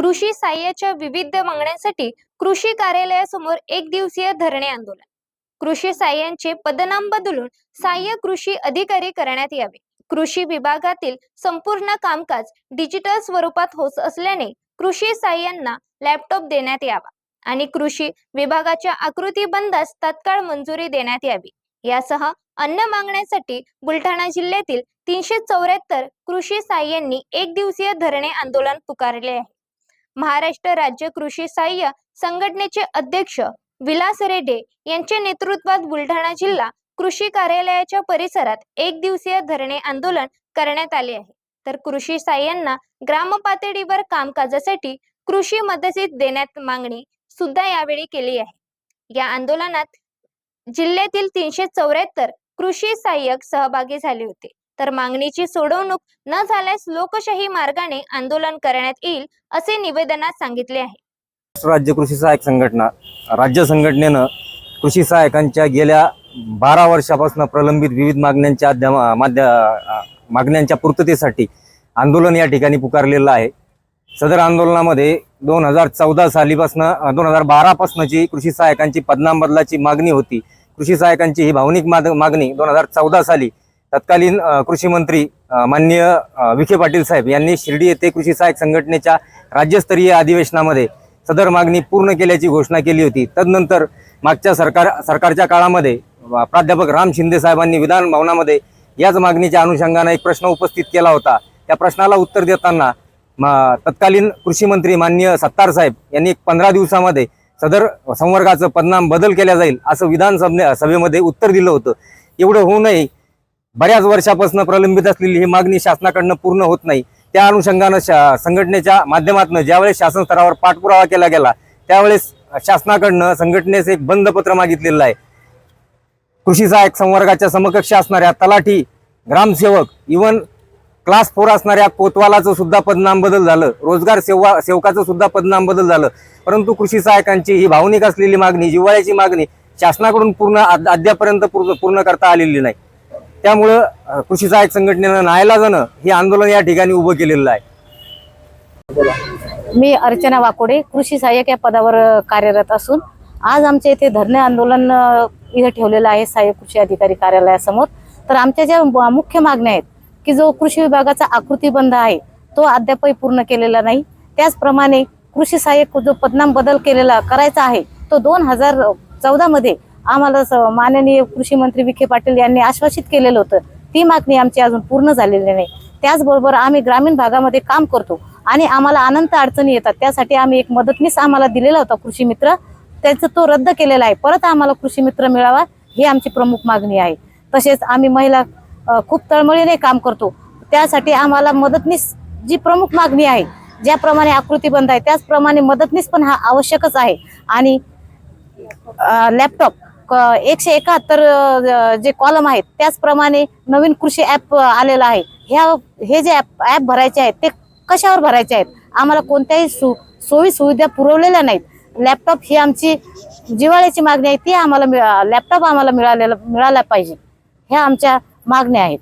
कृषी सहाय्याच्या विविध मागण्यांसाठी कृषी कार्यालयासमोर एक दिवसीय धरणे आंदोलन. कृषी सहाय्यांचे पदनाम बदलून सहाय्य कृषी अधिकारी करण्यात यावे. कृषी विभागातील संपूर्ण कामकाज डिजिटल स्वरूपात होत असल्याने कृषी सहाय्यांना लॅपटॉप देण्यात यावा आणि कृषी विभागाच्या आकृती बंदास तत्काळ मंजुरी देण्यात यावी. यासह अन्य मागण्यांसाठी बुलढाणा जिल्ह्यातील तीनशे चौऱ्याहत्तर कृषी सहाय्यांनी एक दिवसीय धरणे आंदोलन पुकारले आहे. महाराष्ट्र राज्य कृषी सहाय्य संघटनेचे अध्यक्ष विलास रेड्डे यांच्या नेतृत्वात बुलढाणा जिल्हा कृषी कार्यालयाच्या परिसरात एक दिवसीय धरणे आंदोलन करण्यात आले आहे. तर कृषी सहाय्यांना ग्रामपातळीवर कामकाजासाठी कृषी मदतीत देण्यात मागणी सुद्धा यावेळी केली आहे. या आंदोलनात जिल्ह्यातील तीनशे चौऱ्याहत्तर कृषी सहाय्यक सहभागी झाले होते. तर मागणीची सोडवणूक न झाल्यास लोकशाही मार्गाने आंदोलन करण्यात येईल असे निवेदनात सांगितले आहे. राज्य कृषी सहाय्यक संघटना राज्य संघटनेनं कृषी सहाय्यकांच्या गेल्या बारा वर्षापासून प्रलंबित विविध मागण्यांच्या माध्य मागण्यांच्या पूर्ततेसाठी आंदोलन या ठिकाणी पुकारलेलं आहे. सदर आंदोलनामध्ये दोन हजार चौदा सालीपासनं दोन हजार बारापासूनची कृषी सहाय्यकांची पदनाम बदलाची मागणी होती. कृषी सहाय्यकांची ही भावनिक मागणी दोन हजार चौदा साली तत्कालीन कृषी मंत्री माननीय विखे पाटील साहेब यांनी शिर्डी येथे कृषी सहाय्यक संघटनेच्या राज्यस्तरीय अधिवेशनामध्ये सदर मागणी पूर्ण केल्याची घोषणा केली होती. तदनंतर मागच्या सरकार सरकारच्या काळामध्ये प्राध्यापक राम शिंदे साहेबांनी विधान भवनामध्ये याच मागणीच्या अनुषंगाने एक प्रश्न उपस्थित केला होता. त्या प्रश्नाला उत्तर देताना तत्कालीन कृषी मंत्री माननीय सत्तार साहेब यांनी पंधरा दिवसामध्ये सदर संवर्गाचं पदनाम बदल केला जाईल असं विधानसभे सभेमध्ये उत्तर दिलं होतं. एवढं होऊ नये बऱ्याच वर्षापासून प्रलंबित असलेली ही मागणी शासनाकडनं पूर्ण होत नाही. त्या अनुषंगानं शा संघटनेच्या माध्यमातून ज्यावेळेस शासन स्तरावर पाठपुरावा केला गेला त्यावेळेस शासनाकडनं संघटनेस एक बंद पत्र मागितलेलं आहे. कृषी सहाय्यक संवर्गाच्या समकक्ष असणाऱ्या तलाठी ग्रामसेवक इवन क्लास फोर असणाऱ्या कोतवालाचं सुद्धा पदनाम बदल झालं रोजगार सेवा सेवकाचं सुद्धा पदनाम बदल झालं. परंतु कृषी सहायकांची ही भावनिक असलेली मागणी जिव्हाळ्याची मागणी शासनाकडून पूर्ण अद्यापर्यंत पूर्ण पूर्ण करता आलेली नाही. त्यामुळं कृषी सहाय्यक संघटनेनं नायलाजानं हे आंदोलन या ठिकाणी उभं केलेलं आहे. मी अर्चना वाकोडे कृषी सहाय्यक या पदावर कार्यरत असून आज आमच्या इथे धरणे आंदोलन इथे ठेवलेलं आहे सहाय्यक कृषी अधिकारी कार्यालयासमोर. तर आमच्या ज्या मुख्य मागण्या आहेत की जो कृषी विभागाचा आकृतीबंध आहे तो अद्यापही पूर्ण केलेला नाही. त्याचप्रमाणे कृषी सहाय्यक जो पदनाम बदल केलेला करायचा आहे तो दोन हजार चौदामध्ये आम्हाला माननीय कृषी मंत्री विखे पाटील यांनी आश्वासित केलेलं होतं. ती मागणी आमची अजून पूर्ण झालेली नाही. त्याचबरोबर आम्ही ग्रामीण भागामध्ये काम करतो आणि आम्हाला अनंत अडचणी येतात. त्यासाठी आम्ही एक मदतनीस आम्हाला दिलेला होता कृषी मित्र. त्याचा तो रद्द केलेला आहे. परत आम्हाला कृषी मित्र मिळावा ही आमची प्रमुख मागणी आहे. तसेच आम्ही महिला खूप तळमळीने काम करतो. त्यासाठी आम्हाला मदतनीस जी प्रमुख मागणी आहे ज्याप्रमाणे आकृतीबंध आहे त्याचप्रमाणे मदतनीस पण हा आवश्यकच आहे. आणि लॅपटॉप एकशे एकाहत्तर जे कॉलम आहेत त्याचप्रमाणे नवीन कृषी ॲप आलेला आहे. ह्या हे जे ॲप ॲप भरायचे आहेत ते कशावर भरायचे आहेत? आम्हाला कोणत्याही सु सोयी सुविधा पुरवलेल्या नाहीत. लॅपटॉप ही आमची जिव्हाळ्याची मागणी आहे ती आम्हाला लॅपटॉप आम्हाला मिळालेला मिळाला पाहिजे. ह्या आमच्या मागण्या आहेत.